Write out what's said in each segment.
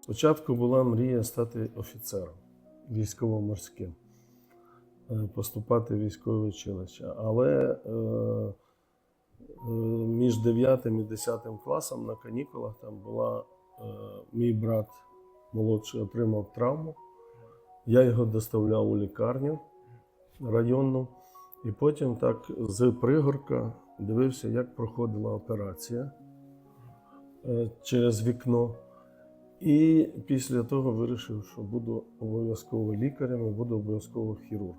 Спочатку була мрія стати офіцером військово-морським, е, поступати в військове училище. Але е, е, між 9 і 10 класом на канікулах там була мій брат молодший отримав травму. Я його доставляв у лікарню районну, і потім так з пригорка дивився, як проходила операція через вікно. І після того вирішив, що буду обов'язково лікарем і буду обов'язково хірургом.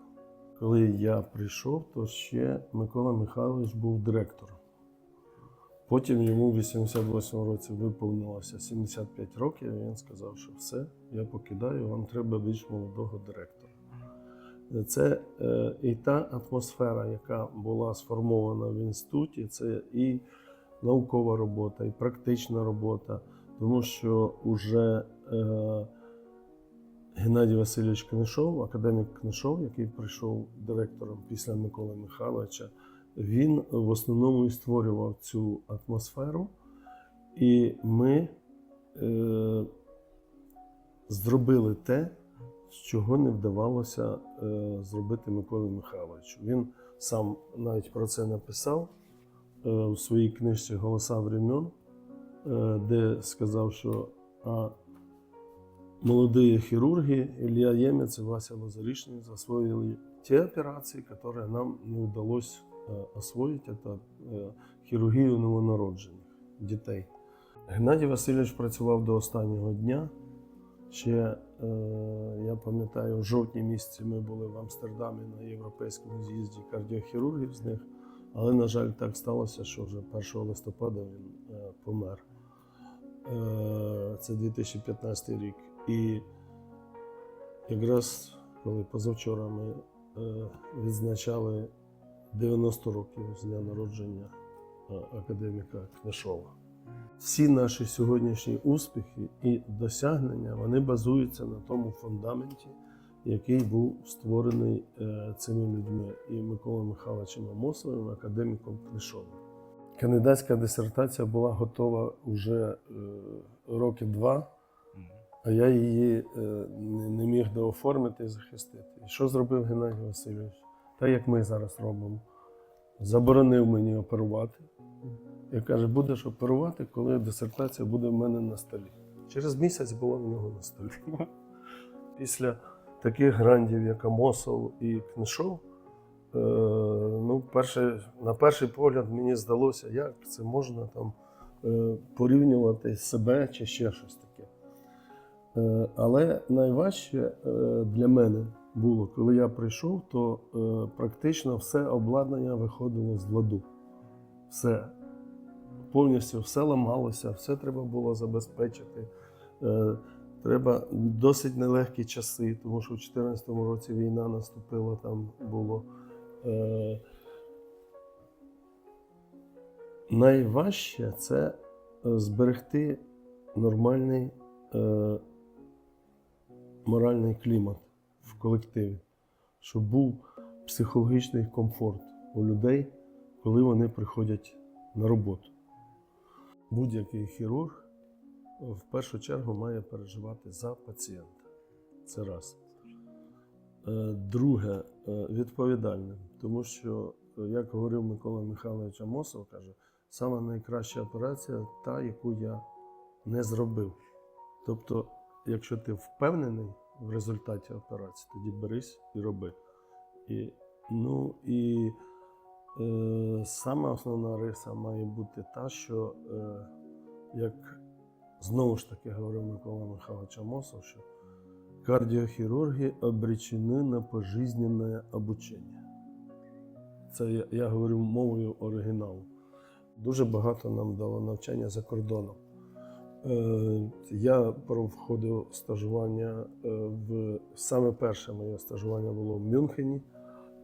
Коли я прийшов, то ще Микола Михайлович був директором. Потім йому в 88 році виповнилося 75 років, і він сказав, що все, я покидаю, вам треба більш молодого директора. Це е, і та атмосфера, яка була сформована в інституті, це і наукова робота, і практична робота, тому що вже е, Геннадій Васильович Книшов, академік Книшов, який прийшов директором після Миколи Михайловича, він в основному і створював цю атмосферу, і ми е, зробили те, чого не вдавалося е, зробити Миколі Михайловичу. Він сам навіть про це написав е, у своїй книжці Голоса времен, де сказав, що а, молодые хирурги Илья Емец и Вася Лазаришный освоили те операции, которые нам не удалось е, освоить. Это е, хірургію новонароджених дітей. Геннадій Васильович працював до останнього дня. Ще е, я пам'ятаю, в жовтні місяці ми були в Амстердамі на європейському з'їзді кардіохірургів з них, але, на жаль, так сталося, що вже 1 листопада він е, помер. Е, це 2015 рік. І якраз коли позавчора ми е, відзначали 90 років з дня народження е, академіка Книшова. Всі наші сьогоднішні успіхи і досягнення вони базуються на тому фундаменті, який був створений цими людьми і Миколою Михайловичем Амосовим, академіком Книшовим. Кандидатська дисертація була готова вже років два, а я її е, не, не міг дооформити і захистити. І що зробив Геннадій Васильович? Так як ми зараз робимо. Заборонив мені оперувати. І каже, будеш оперувати, коли дисертація буде в мене на столі. Через місяць була в нього на столі. Після таких грандів, як Амосов і Книшов, е, перше, на перший погляд мені здалося, як це можна там е, порівнювати себе чи ще щось таке. Е, але найважче е, для мене було, коли я прийшов, то практично все обладнання виходило з ладу. Все повністю все ламалося, все треба було забезпечити. Треба досить нелегкі часи, тому що в 2014 році війна наступила, там було. Найважче це е, зберегти нормальний е, моральний клімат в колективі, щоб був психологічний комфорт у людей, коли вони приходять на роботу. Будь-який хірург в першу чергу має переживати за пацієнта. Це раз. Е, Друге, е, відповідальним, тому що, е, як говорив Микола Михайлович Амосов, каже, сама найкраща операція та, яку я не зробив. Тобто, якщо ти впевнений в результаті операції, тоді берись і роби. І, ну, і е, сама основна риса має бути та, що е, як знову ж таки говорив Микола Михайлович Амосов, що кардіохірурги обречені на пожизненне обучення. Це я, я говорю мовою оригіналу. Дуже багато нам дало навчання за кордоном. Е, я проходив стажування е, в саме перше моє стажування було в Мюнхені,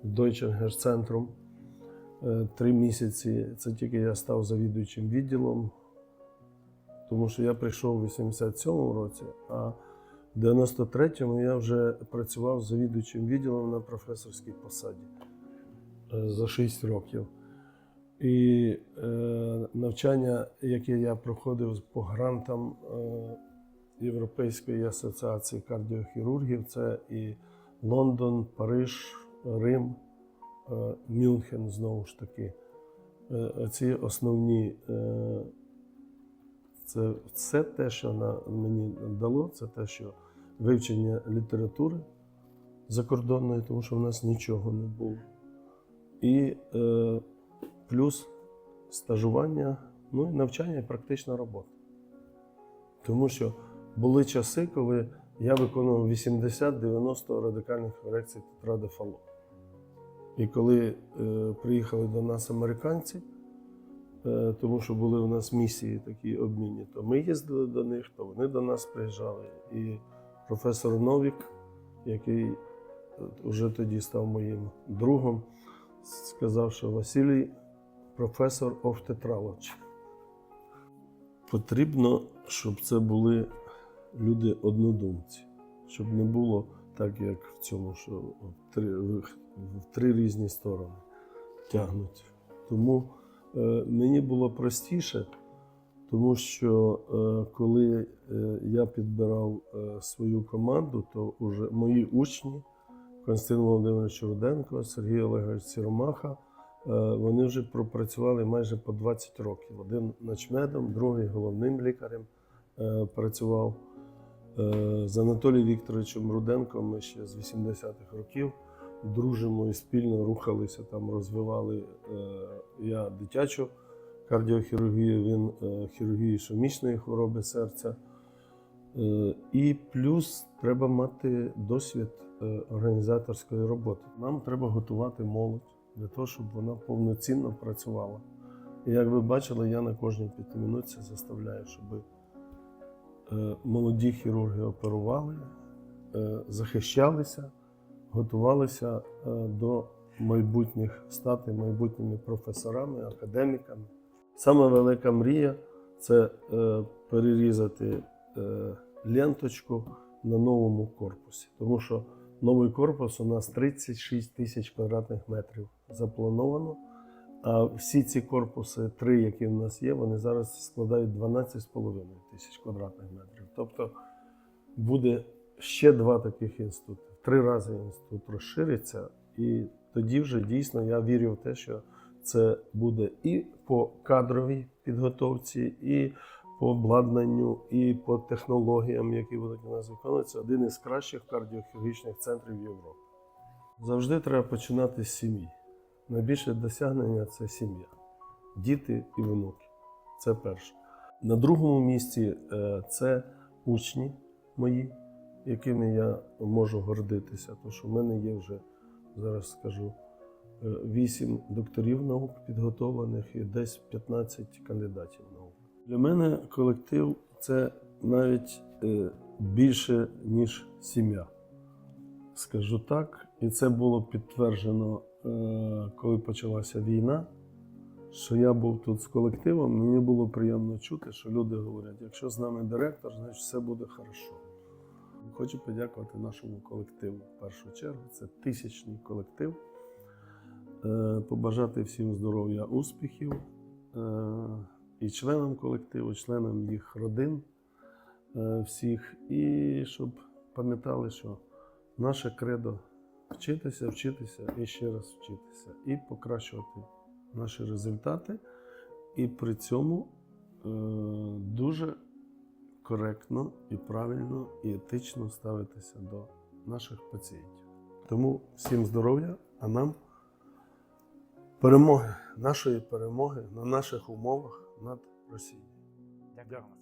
в Deutsche. Е, Три місяці це тільки я став завідуючим відділом, тому що я прийшов у 87-му році, а в 93-му я вже працював завідуючим відділом на професорській посаді е, за 6 років. І е, навчання, яке я проходив по грантам, е, Європейської асоціації кардіохірургів. Це і Лондон, Париж, Рим, е, Мюнхен знову ж таки. Е, Ці основні е, це все те, що на, мені дало, це те, що вивчення літератури закордонної, тому що в нас нічого не було. І е, плюс стажування, ну і навчання і практична робота. Тому що були часи, коли я виконував 80-90 радикальних корекцій тетради Фало. І коли е, приїхали до нас американці, е, тому що були у нас місії такі обмінні, то ми їздили до них, то вони до нас приїжджали. І професор Новік, який вже тоді став моїм другом, сказав, що Василій професор of tetralogy. Потрібно, щоб це були люди однодумці, щоб не було так, як в цьому, що в три, в три різні сторони тягнуть. Тому е, мені було простіше, тому що е, коли е, я підбирав е, свою команду, то вже мої учні Константин Володимирович Руденко, Сергій Олегович Сіромаха, вони вже пропрацювали майже по 20 років. Один начмедом, другий головним лікарем е, працював. Е, З Анатолієм Вікторовичем Руденком ми ще з 80-х років дружимо і спільно рухалися, там розвивали е, я дитячу кардіохірургію, він е, хірургію ішемічної хвороби серця. Е, І плюс треба мати досвід е, організаторської роботи. Нам треба готувати молодь для того, щоб вона повноцінно працювала. І як ви бачили, я на кожній п'ятимінутці заставляю, щоб е, молоді хірурги оперували, е, захищалися, готувалися е, до майбутніх стати майбутніми професорами, академіками. Саме велика мрія це перерізати ленточку на новому корпусі. Тому що новий корпус у нас 36 тисяч квадратних метрів заплановано. А всі ці корпуси, три, які в нас є, вони зараз складають 12,5 тисяч квадратних метрів. Тобто буде ще два таких інститути. Три рази інститут розшириться, і тоді вже дійсно я вірю в те, що це буде і по кадровій підготовці, і по обладнанню, і по технологіям, які будуть у нас виконуватися, один із кращих кардіохірургічних центрів Європи. Завжди треба починати з сім'ї. Найбільше досягнення це сім'я, діти і внуки. Це перше. На другому місці е, це учні мої, якими я можу гордитися. Тому що в мене є вже, зараз скажу, е, 8 докторів наук підготовлених і десь 15 кандидатів наук. Для мене колектив це навіть е, більше, ніж сім'я. Скажу так, і це було підтверджено, коли почалася війна. Що я був тут з колективом, мені було приємно чути, що люди говорять, якщо з нами директор, значить все буде хорошо. Хочу подякувати нашому колективу в першу чергу. Це тисячний колектив. Е, Побажати всім здоров'я, успіхів е, і членам колективу, членам їх родин е, всіх. І щоб пам'ятали, що наше кредо вчитися, вчитися і ще раз вчитися, і покращувати наші результати, і при цьому е, дуже коректно і правильно і етично ставитися до наших пацієнтів. Тому всім здоров'я, а нам перемоги, нашої перемоги на наших умовах над Росією. Дякую.